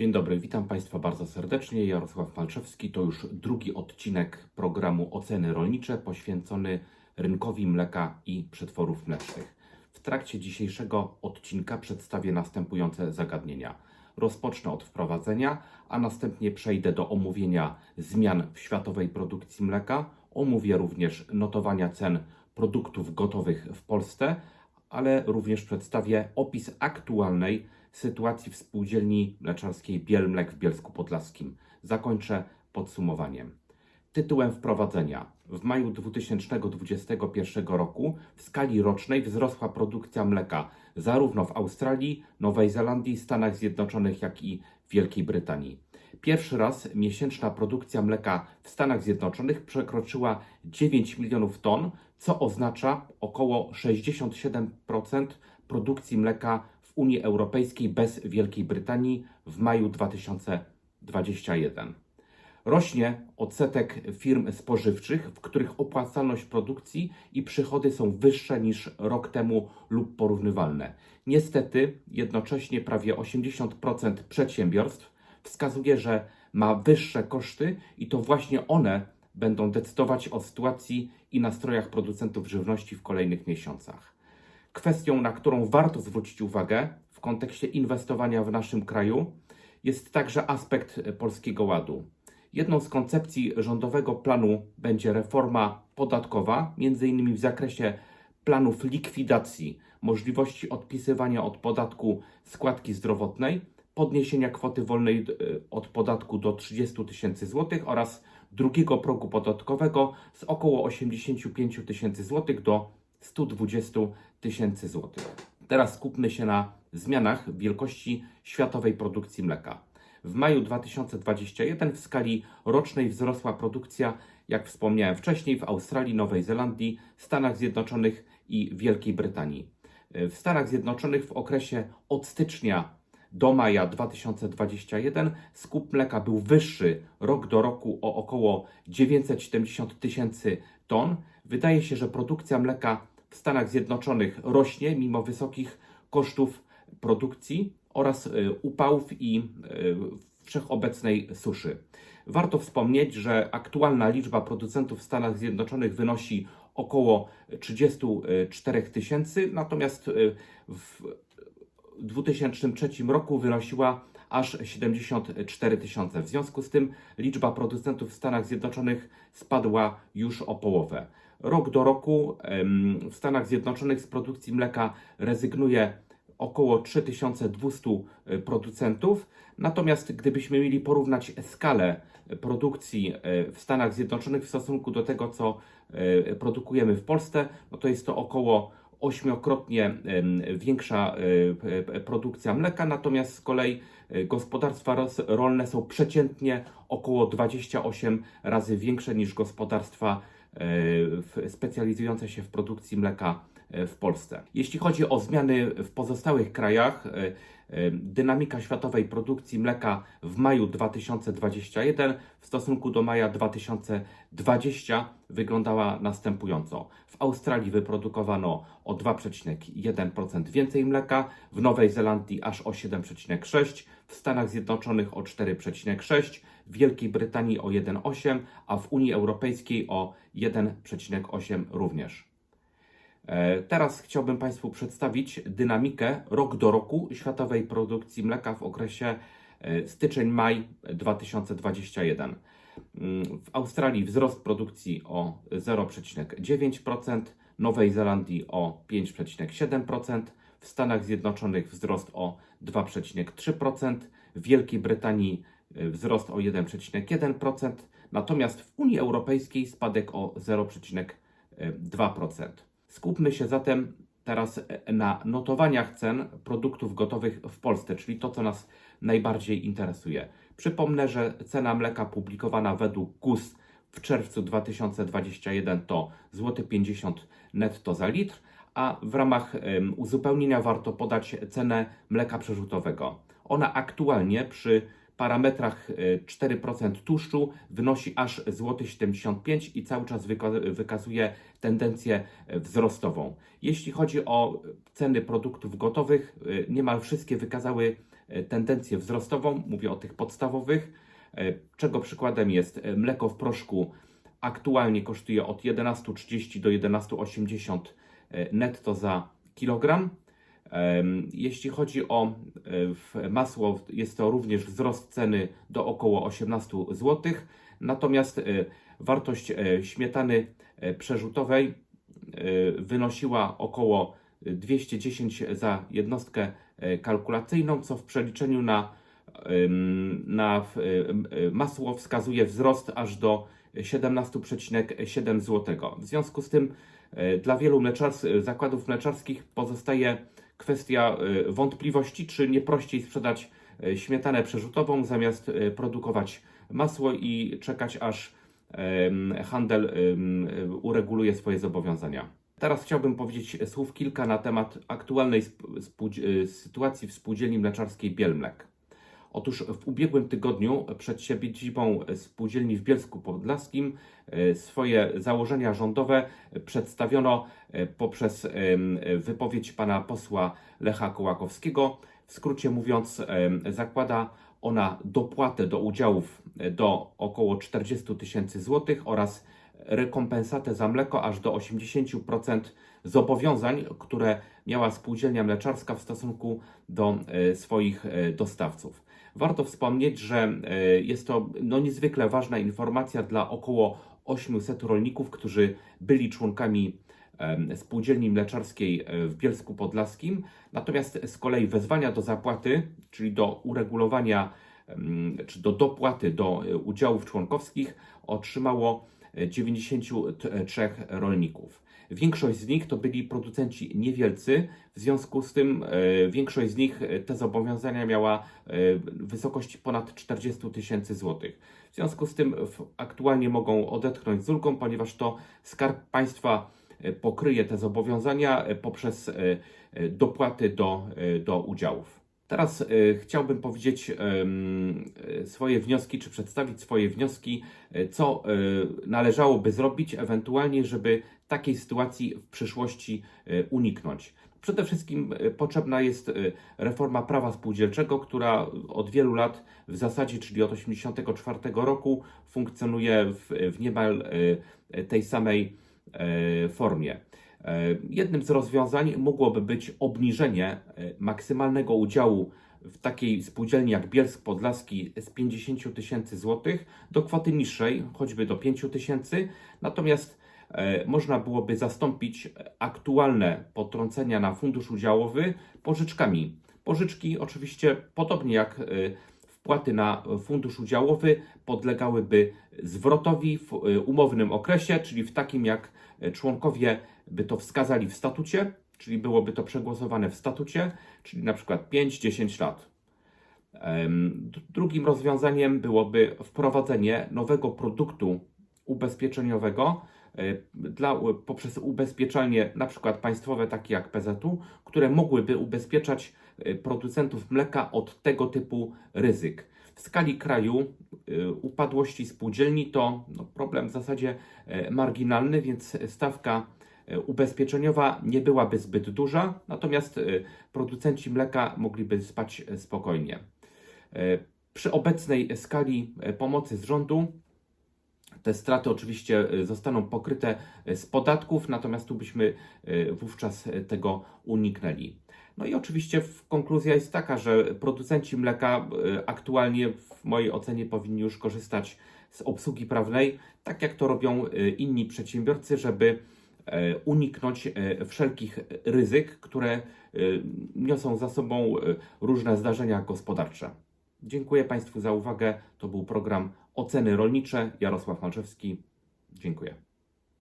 Dzień dobry, witam Państwa bardzo serdecznie. Jarosław Malczewski. To już drugi odcinek programu Oceny Rolnicze poświęcony rynkowi mleka i przetworów mlecznych. W trakcie dzisiejszego odcinka przedstawię następujące zagadnienia. Rozpocznę od wprowadzenia, a następnie przejdę do omówienia zmian w światowej produkcji mleka. Omówię również notowania cen produktów gotowych w Polsce, ale również przedstawię opis aktualnej sytuacji w spółdzielni mleczarskiej Bielmlek w Bielsku Podlaskim. Zakończę podsumowaniem. Tytułem wprowadzenia. W maju 2021 roku w skali rocznej wzrosła produkcja mleka zarówno w Australii, Nowej Zelandii, Stanach Zjednoczonych, jak i Wielkiej Brytanii. Pierwszy raz miesięczna produkcja mleka w Stanach Zjednoczonych przekroczyła 9 milionów ton, co oznacza około 67% produkcji mleka Unii Europejskiej bez Wielkiej Brytanii w maju 2021. Rośnie odsetek firm spożywczych, w których opłacalność produkcji i przychody są wyższe niż rok temu lub porównywalne. Niestety, jednocześnie prawie 80% przedsiębiorstw wskazuje, że ma wyższe koszty i to właśnie one będą decydować o sytuacji i nastrojach producentów żywności w kolejnych miesiącach. Kwestią, na którą warto zwrócić uwagę w kontekście inwestowania w naszym kraju, jest także aspekt Polskiego Ładu. Jedną z koncepcji rządowego planu będzie reforma podatkowa, m.in. w zakresie planów likwidacji możliwości odpisywania od podatku składki zdrowotnej, podniesienia kwoty wolnej e, od podatku do 30 tysięcy złotych oraz drugiego progu podatkowego z około 85 tysięcy złotych do 120 tysięcy złotych. Teraz skupmy się na zmianach wielkości światowej produkcji mleka. W maju 2021 w skali rocznej wzrosła produkcja, jak wspomniałem wcześniej, w Australii, Nowej Zelandii, Stanach Zjednoczonych i Wielkiej Brytanii. W Stanach Zjednoczonych w okresie od stycznia do maja 2021 skup mleka był wyższy rok do roku o około 970 tysięcy ton. Wydaje się, że produkcja mleka w Stanach Zjednoczonych rośnie mimo wysokich kosztów produkcji oraz y, upałów i y, wszechobecnej suszy. Warto wspomnieć, że aktualna liczba producentów w Stanach Zjednoczonych wynosi około 34 tysięcy, natomiast y, w 2003 roku wynosiła aż 74 tysiące. W związku z tym liczba producentów w Stanach Zjednoczonych spadła już o połowę. Rok do roku w Stanach Zjednoczonych z produkcji mleka rezygnuje około 3200 producentów. Natomiast gdybyśmy mieli porównać skalę produkcji e, w Stanach Zjednoczonych w stosunku do tego, co e, produkujemy w Polsce, no to jest to około ośmiokrotnie większa e, produkcja mleka, natomiast z kolei e, gospodarstwa rolne są przeciętnie około 28 razy większe niż gospodarstwa e, w- specjalizujące się w produkcji mleka. e, w Polsce. Jeśli chodzi o zmiany w pozostałych krajach, e, e, dynamika światowej produkcji mleka w maju 2021 w stosunku do maja 2020 wyglądała następująco. W Australii wyprodukowano o 2,1% więcej mleka, w Nowej Zelandii aż o 7,6%, w Stanach Zjednoczonych o 4,6%, w Wielkiej Brytanii o 1,8%, a w Unii Europejskiej o 1,8% również. E, Teraz chciałbym Państwu przedstawić dynamikę rok do roku światowej produkcji mleka w okresie e, styczeń-maj 2021. Mm, W Australii wzrost produkcji o 0,9%, Nowej Zelandii o 5,7%, w Stanach Zjednoczonych wzrost o 2,3%, w Wielkiej Brytanii e, wzrost o 1,1%, natomiast w Unii Europejskiej spadek o 0,2%. Skupmy się zatem teraz na notowaniach cen produktów gotowych w Polsce, czyli to, co nas najbardziej interesuje. Przypomnę, że cena mleka publikowana według GUS w czerwcu 2021 to złoty 50 netto za litr, a w ramach uzupełnienia warto podać cenę mleka przerzutowego. Ona aktualnie przy parametrach e, 4% tłuszczu wynosi aż złoty 75 zł i cały czas wyka- wykazuje tendencję e, wzrostową. Jeśli chodzi o ceny produktów gotowych, e, niemal wszystkie wykazały tendencję wzrostową, mówię o tych podstawowych, czego przykładem jest mleko w proszku aktualnie kosztuje od 11,30 do 11,80 e, netto za kilogram. Jeśli chodzi o e, masło, jest to również wzrost ceny do około 18 zł. Natomiast e, wartość e, śmietany przerzutowej wynosiła około 210 za jednostkę kalkulacyjną, co w przeliczeniu na, na masło wskazuje wzrost aż do 17,7 zł. W związku z tym dla wielu mleczars zakładów mleczarskich pozostaje kwestia e, wątpliwości, czy nie prościej sprzedać e, śmietanę przerzutową zamiast e, produkować masło i czekać aż handel ureguluje swoje zobowiązania. Teraz chciałbym powiedzieć słów kilka na temat aktualnej sytuacji w spółdzielni mleczarskiej Bielmlek. Otóż w ubiegłym tygodniu przed siedzibą spółdzielni w Bielsku Podlaskim e, swoje założenia rządowe przedstawiono e, poprzez wypowiedź pana posła Lecha Kołakowskiego. W skrócie mówiąc, zakłada ona dopłatę do udziałów e, do około 40 tysięcy złotych oraz rekompensatę za mleko aż do 80% zobowiązań, które miała spółdzielnia mleczarska w stosunku do swoich dostawców. Warto wspomnieć, że e, jest to no, niezwykle ważna informacja dla około 800 rolników, którzy byli członkami spółdzielni mleczarskiej e, w Bielsku Podlaskim. Natomiast z kolei wezwania do zapłaty, czyli do uregulowania czy do dopłaty do e, udziałów członkowskich otrzymało e, 93 rolników. Większość z nich to byli producenci niewielcy, w związku z tym e, większość z nich e, te zobowiązania miała e, wysokości ponad 40 tysięcy złotych. W związku z tym aktualnie mogą odetchnąć z ulgą, ponieważ to Skarb Państwa pokryje te zobowiązania poprzez dopłaty do, do udziałów. Teraz e, chciałbym powiedzieć e, swoje wnioski, czy przedstawić swoje wnioski, e, co należałoby zrobić ewentualnie, żeby takiej sytuacji w przyszłości uniknąć. Przede wszystkim potrzebna jest reforma prawa spółdzielczego, która od wielu lat w zasadzie, czyli od 1984 roku, funkcjonuje w, w niemal tej samej formie. E, Jednym z rozwiązań mogłoby być obniżenie e, maksymalnego udziału w takiej spółdzielni jak Bielsk Podlaski z 50 tysięcy złotych do kwoty niższej, choćby do 5 tysięcy. Natomiast e, można byłoby zastąpić aktualne potrącenia na fundusz udziałowy pożyczkami. Pożyczki oczywiście, podobnie jak wpłaty na fundusz udziałowy, podlegałyby zwrotowi w umownym okresie, czyli w takim jak członkowie by to wskazali w statucie, czyli byłoby to przegłosowane w statucie, czyli na przykład 5-10 lat. Drugim rozwiązaniem byłoby wprowadzenie nowego produktu ubezpieczeniowego e, dla, poprzez ubezpieczalnie na przykład państwowe, takie jak PZU, które mogłyby ubezpieczać e, producentów mleka od tego typu ryzyk. W skali kraju e, upadłości spółdzielni to no, problem w zasadzie marginalny, więc stawka ubezpieczeniowa nie byłaby zbyt duża, natomiast e, producenci mleka mogliby spać e, spokojnie. E, Przy obecnej skali e, pomocy z rządu te straty oczywiście e, zostaną pokryte e, z podatków, natomiast tu byśmy e, wówczas e, tego uniknęli. No i oczywiście konkluzja jest taka, że producenci mleka e, aktualnie w mojej ocenie powinni już korzystać z obsługi prawnej, tak jak to robią e, inni przedsiębiorcy, żeby e, uniknąć e, wszelkich ryzyk, które e, niosą za sobą e, różne zdarzenia gospodarcze. Dziękuję Państwu za uwagę. To był program Oceny Rolnicze. Jarosław Malczewski. Dziękuję.